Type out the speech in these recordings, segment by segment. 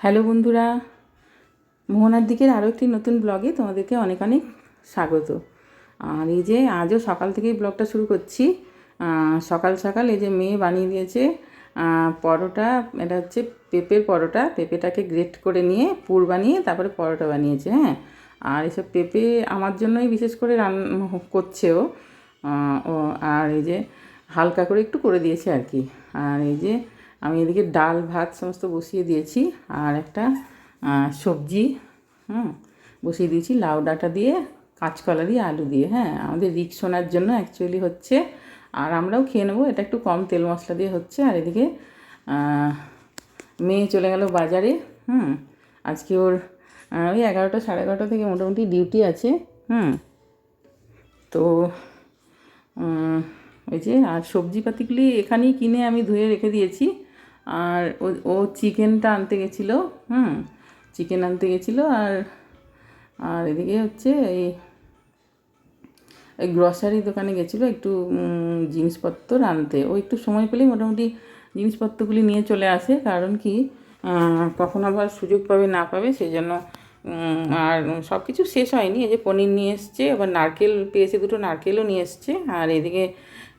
Hello বন্ধুরা, মোহনার দিকের আরও একটি নতুন ব্লগে তোমাদেরকে অনেক অনেক স্বাগত। আর এই যে আজও সকাল থেকেই ব্লগটা শুরু করছি। সকাল সকাল এই যে মেয়ে বানিয়ে দিয়েছে পরোটা, এটা হচ্ছে পেঁপের পরোটা। পেঁপেটাকে গ্রেট করে নিয়ে পুর বানিয়ে তারপরে পরোটা বানিয়েছে হ্যাঁ। আর এসব পেঁপে আমার জন্যই বিশেষ করে রান, করছে ও। ও, আর এই যে হালকা করে একটু করে দিয়েছে আর কি। আর এই যে আমি এদিকে ডাল, ভাত সমস্ত বসিয়ে দিয়েছি আর একটা সবজি, হুম, বসিয়ে দিয়েছি লাউ ডাঁটা দিয়ে কাঁচকলা দিয়ে আলু দিয়ে হ্যাঁ আমাদের রিক্সোনার জন্য অ্যাকচুয়ালি হচ্ছে, আর আমরাও খেয়ে নেব, এটা একটু কম তেল মশলা দিয়ে হচ্ছে, আর এদিকে মেয়ে চলে গেল বাজারে, হুম, আজকে ওর ওই এগারোটা সাড়ে এগারোটা থেকে মোটামুটি ডিউটি আছে, হুম, তো ওই যে, আর সবজিপাতিগুলি এখানেই কিনে আমি ধুয়ে রেখে দিয়েছি আর ও চিকেনটা আনতে গেছিল, হুম, চিকেন আনতে গেছিল আর আর এদিকে হচ্ছে এই গ্রসারি দোকানে গেছিল একটু জিনিসপত্র আনতে। ও একটু সময় পেলেই মোটামুটি জিনিসপত্রগুলি নিয়ে চলে আসে, কারণ কি কখন আবার সুযোগ পাবে না পাবে সেই জন্য আর সব কিছু শেষ হয়নি। এই যে পনির নিয়ে এসছে, আবার নারকেল পেয়েছে দুটো, নারকেলও নিয়ে এসছে, আর এদিকে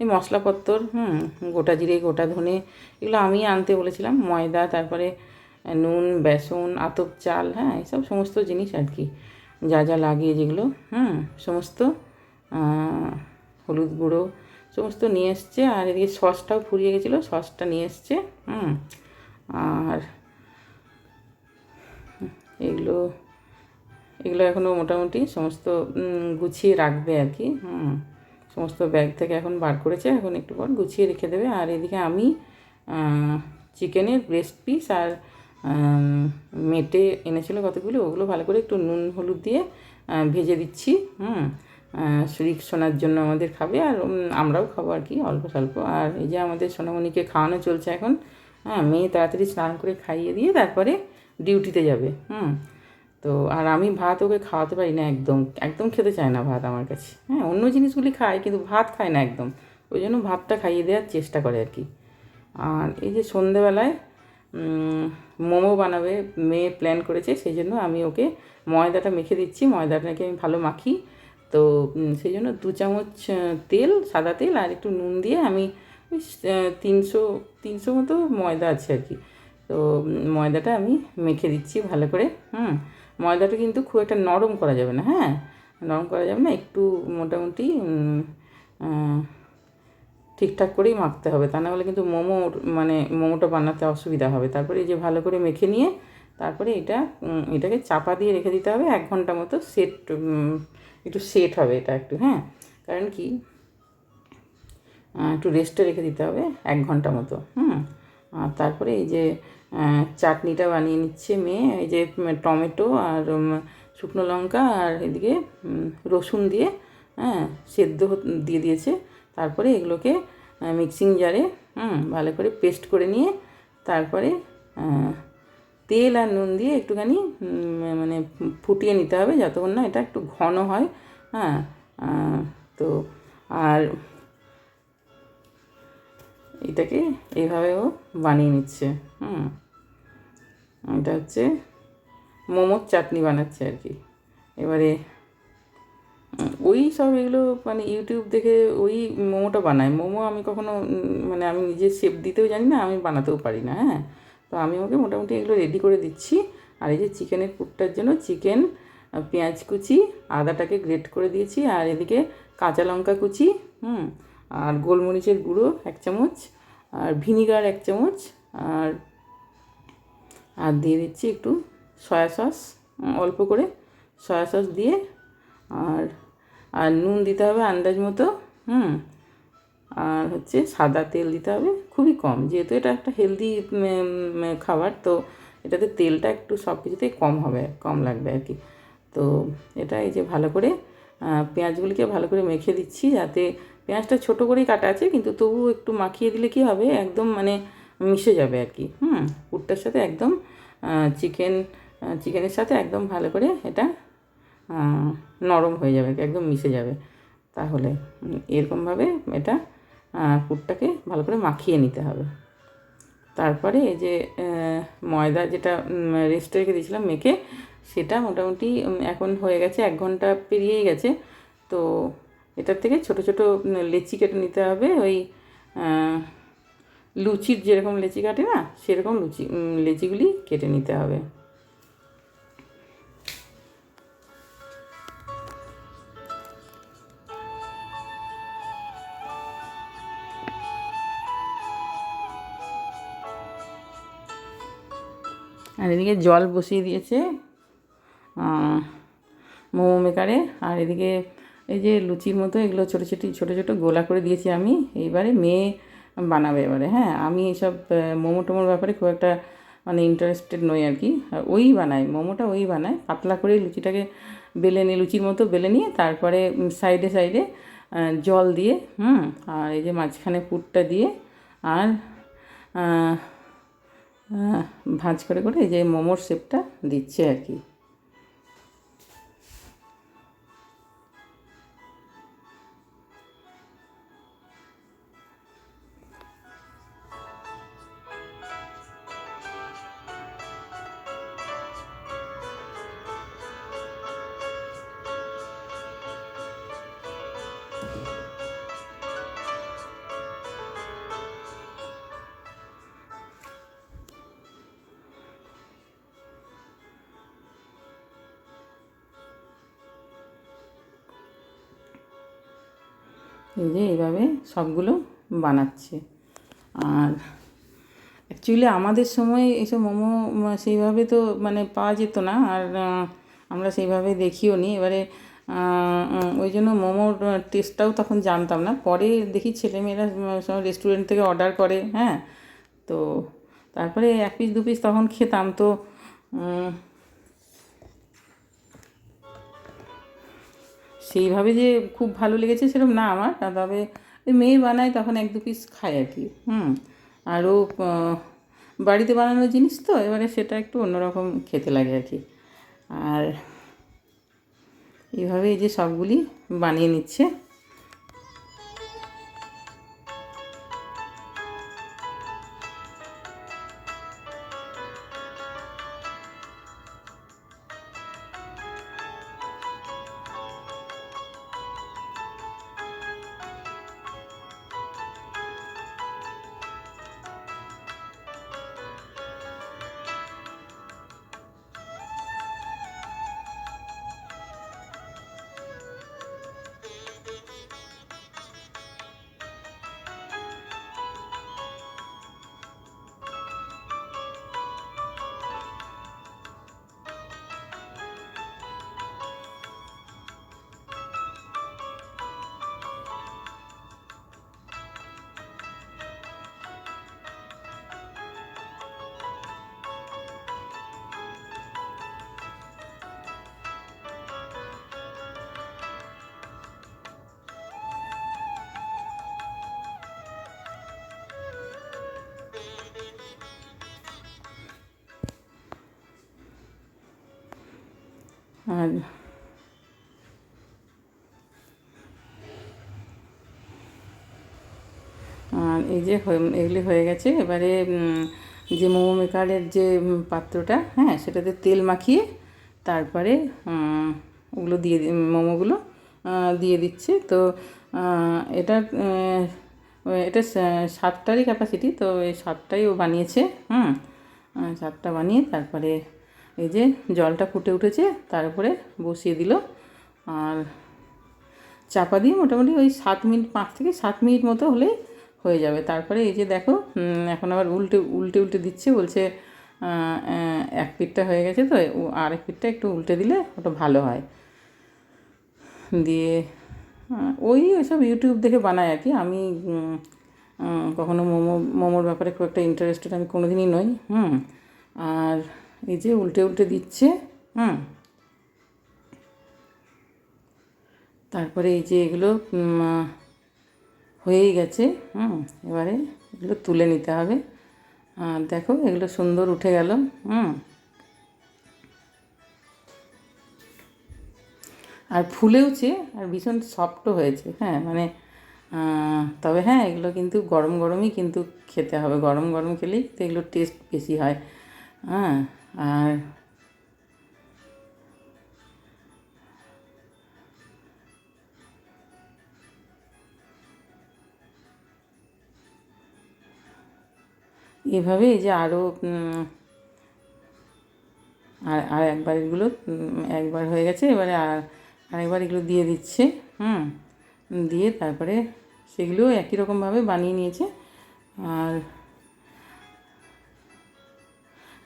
এই মশলাপত্র হুম, গোটা জিরে, গোটা ধনে, এগুলো আমি আনতে বলেছিলাম। ময়দা, তারপরে নুন, বেসন, আতপ চাল হ্যাঁ এইসব সমস্ত জিনিস আর কি। যা যা লাগিয়ে যেগুলো, হুম, সমস্ত হলুদ গুঁড়ো, সমস্ত নিয়ে এসছে। আর এদিকে সসটাও ফুরিয়ে গেছিল, সসটা নিয়ে এসছে, হুম, আর এগুলো এগুলো এখনও মোটামুটি সমস্ত গুছিয়ে রাখবে আর কি, হুম। সমস্ত ব্যাগ থেকে এখন বার করেছে, এখন একটু পর গুছিয়ে রেখে দেবে। আর এদিকে আমি চিকেনের ব্রেস্ট পিস আর মেটে এনেছিল কতগুলো, ওগুলো ভালো করে একটু নুন, হলুদ দিয়ে ভেজে দিচ্ছি, হুম। শরীর সোনার জন্য আমাদের খাবে আর আমরাও খাব আর কি, অল্প স্বল্প। আর এই যে আমাদের সোনামণিকে খাওয়ানো চলছে এখন হ্যাঁ মেয়ে তাড়াতাড়ি স্নান করে খাইয়ে দিয়ে তারপরে ডিউটিতে যাবে, হুম। তো আর আমি ভাত ওকে খাওয়াতে পারি না একদম একদম খেতে চায় না ভাত আমার কাছে। হ্যাঁ অন্য জিনিসগুলি খায়, কিন্তু ভাত খায় না একদম। ওই জন্য ভাতটা খাইয়ে দেওয়ার চেষ্টা করে আর কি। আর এই যে সন্ধেবেলায় মোমো বানাবে, মেয়ে প্ল্যান করেছে, সেই জন্য আমি ওকে ময়দাটা মেখে দিচ্ছি। ময়দাটাকে আমি ভালো মাখি। তো সেই জন্য দু চামচ তেল, সাদা তেল আর একটু নুন দিয়ে আমি তিনশো তিনশো মতো ময়দা আছে আর কি। তো ময়দাটা আমি মেখে দিচ্ছি ভালো করে। হুম ময়দাটা কিন্তু খুব একটা নরম করা যাবে না হ্যাঁ? নরম করা যাবে না, একটু মোটামুটি ঠিকঠাক করেই মাখতে হবে। তা না হলে কিন্তু মোমো মানে মোমোটা বানাতে অসুবিধা হবে। তারপরে এই যে ভালো করে মেখে নিয়ে, তারপরে এটা এটাকে চাপা দিয়ে রেখে দিতে হবে। এক ঘণ্টা মতো সেট একটু সেট হবে এটা একটু হ্যাঁ? কারণ কি একটু রেস্টে রেখে দিতে হবে এক ঘণ্টা মতো, হুম? আর তারপরে এই যে চাটনিটা বানিয়ে নিচ্ছে মেয়ে, এই যে টমেটো আর শুকনো লঙ্কা আর এদিকে রসুন দিয়ে হ্যাঁ সেদ্ধ দিয়ে দিয়েছে। তারপরে এগুলোকে মিক্সিং জারে ভালো করে পেস্ট করে নিয়ে তারপরে তেল আর নুন দিয়ে একটুখানি মানে ফুটিয়ে নিতে হবে, যতক্ষণ না এটা একটু ঘন হয় হ্যাঁ তো, আর এটাকে এইভাবে ও বানিয়ে নিচ্ছে, হুম। এটা হচ্ছে মোমোর চাটনি বানাচ্ছে আর কি। এবারে ওই সব এগুলো মানে ইউটিউব দেখে ওই মোমোটা বানায়। মোমো আমি কখনো মানে আমি নিজে শেপ দিতেও জানি না, আমি বানাতেও পারি না হ্যাঁ। তো আমি ওকে মোটামুটি এগুলো রেডি করে দিচ্ছি। আর এই যে চিকেনের পুরটার জন্য চিকেন পেঁয়াজ কুচি, আদাটাকে গ্রেট করে দিয়েছি। আর এদিকে কাঁচা লঙ্কা কুচি, হুম। আর গোলমরিচের গুঁড়ো এক চামচ, আর ভিনিগার এক চামচ, আর আর দিয়ে দিচ্ছি একটু সয়া সস অল্প করে সয়া সস দিয়ে, আর আর নুন দিতে হবে আন্দাজ মতো, হুম, আর হচ্ছে সাদা তেল দিতে হবে, খুবই কম, যেহেতু এটা একটা হেলদি খাবার, তো এটাতে তেলটা একটু সব কিছুতেই কম হবে, কম লাগবে আর কি। তো এটা এই যে ভালো করে পেঁয়াজগুলিকে ভালো করে মেখে দিচ্ছি যাতে পেঁয়াজটা ছোটো করেই কাটা আছে, কিন্তু তবু একটু মাখিয়ে দিলে কি হবে? একদম মানে মিশে যাবে আর কি। হুম, পুরটার সাথে একদম চিকেন চিকেনের সাথে একদম ভালো করে এটা নরম হয়ে যাবে একদম মিশে যাবে। তাহলে এরকমভাবে এটা পুরটাকে ভালো করে মাখিয়ে নিতে হবে। তারপরে এই যে ময়দা যেটা রেস্টে রেখে দিয়েছিলাম মেখে, সেটা মোটামুটি এখন হয়ে গেছে, এক ঘণ্টা পেরিয়েই গেছে। তো এটার থেকে ছোট ছোট লেচি কেটে নিতে হবে। ওই লুচির যেরকম লেচি কাটে না, সেরকম লুচি লেচিগুলি কেটে নিতে হবে। আর এদিকে জল বসিয়ে দিয়েছে মোমো মেকারে। আর এদিকে এই যে লুচির মতো এগুলো ছোটো ছোটো ছোটো ছোটো গোলা করে দিয়েছি আমি। এইবারে মেয়ে বানাবে এবারে হ্যাঁ? আমি এইসব মোমো টোমোর ব্যাপারে খুব একটা মানে ইন্টারেস্টেড নই আর কি। ওই বানায়, মোমোটা ওই বানায়। পাতলা করে লুচিটাকে বেলে নিয়ে, লুচির মতো বেলে নিয়ে, তারপরে সাইডে সাইডে জল দিয়ে, হুম? আর এই যে মাঝখানে পুরটা দিয়ে, আর ভাঁজ করে করে এই যে মোমোর শেপটা দিচ্ছে আর কি। এই যে এইভাবে সবগুলো বানাচ্ছে। আর অ্যাকচুয়ালি আমাদের সময় এসব মোমো সেইভাবে তো মানে পাওয়া যেত না। আর আমরা সেইভাবে দেখিও নি। এবারে ওই জন্য মোমোর টেস্টটাও তখন জানতাম না। পরে দেখি ছেলেমেয়েরা সব রেস্টুরেন্ট থেকে অর্ডার করে হ্যাঁ? তো তারপরে এক পিস দু পিস তখন খেতাম। তো সেইভাবে যে খুব ভালো লেগেছে সেরকম না আমার। তবে মেয়ে বানায় তখন এক দু পিস খায় আর কি। হুম আরও বাড়িতে বানানো জিনিস তো, এবারে সেটা একটু অন্যরকম খেতে লাগে আর কি। আর এইভাবে এই যে সবগুলি বানিয়ে নিচ্ছে। আর আর এই যে এগুলি হয়ে গেছে। এবারে যে মোমো মেকারের যে পাত্রটা হ্যাঁ সেটাতে তেল মাখিয়ে তারপরে ওগুলো দিয়ে মোমোগুলো দিয়ে দিচ্ছে। তো এটা এটা সাতটারই ক্যাপাসিটি তো এই সাতটাই ও বানিয়েছে, হুম সাতটা বানিয়ে তারপরে এই যে জলটা ফুটে উঠেছে, তার উপরে বসিয়ে দিল। আর চাপা দিয়ে মোটামুটি ওই সাত মিনিট, পাঁচ থেকে সাত মিনিট মতো হলেই হয়ে যাবে। তারপরে এই যে দেখো এখন আবার উল্টে উল্টে উল্টে দিচ্ছে, বলছে এক পিঠটা হয়ে গেছে তো আর এক পিঠটা একটু উল্টে দিলে ওটা ভালো হয়। দিয়ে ওই ওইসব ইউটিউব দেখে বানায় আর কি। আমি কখনো মোমো, মোমোর ব্যাপারে খুব একটা ইন্টারেস্টেড আমি কোনো দিনই নই। হুম, আর এই যে উল্টে উল্টে দিচ্ছে, হুম। তারপরে এই যে এগুলো হয়েই গেছে, হুম, এবারে এগুলো তুলে নিতে হবে। আর দেখো, এগুলো সুন্দর উঠে গেল, হুম। আর ফুলেওছে, আর ভীষণ সফটও হয়েছে হ্যাঁ মানে তবে হ্যাঁ এগুলো কিন্তু গরম গরমই কিন্তু খেতে হবে, গরম গরম খেলেই তো এগুলোর টেস্ট বেশি হয় হ্যাঁ। আর এভাবে এই যে আরও আর আর একবার এগুলো একবার হয়ে গেছে, এবারে আর, আরেকবার এগুলো দিয়ে দিচ্ছে, হুম, দিয়ে তারপরে সেগুলো একই রকমভাবে বানিয়ে নিয়েছে, আর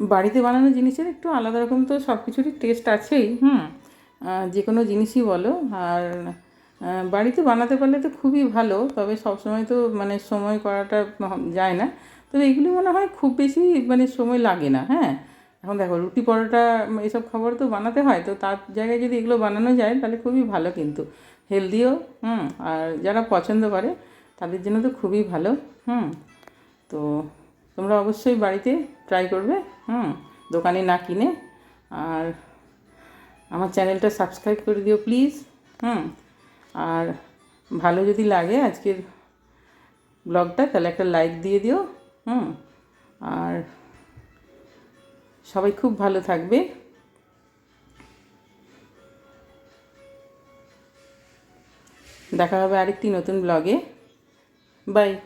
বাড়িতে বানানো জিনিসের একটু আলাদা রকম তো সব কিছুরই টেস্ট আছেই, হুম? যে কোনো জিনিসই বলো। আর বাড়িতে বানাতে পারলে তো খুবই ভালো, তবে সবসময় তো মানে সময় করাটা যায় না। তবে এগুলি মনে হয় খুব বেশি মানে সময় লাগে না হ্যাঁ? এখন দেখো, রুটি পরোটা এসব খাবার তো বানাতে হয়, তো তার জায়গায় যদি এগুলো বানানো যায়, তাহলে খুবই ভালো কিন্তু। হেলদিও, হুম? আর যারা পছন্দ করে, তাদের জন্য তো খুবই ভালো, হুম? তো তোমরা অবশ্যই বাড়িতে ট্রাই করবে, হুম? দোকানে না কিনে। আর আমার চ্যানেলটা সাবস্ক্রাইব করে দিও প্লিজ হুম? আর ভালো যদি লাগে আজকের ব্লগটা তাহলে একটা লাইক দিয়ে দিও, হুম? আর সবাই খুব ভালো থাকবে। দেখা হবে আরেকটি নতুন ব্লগে বাই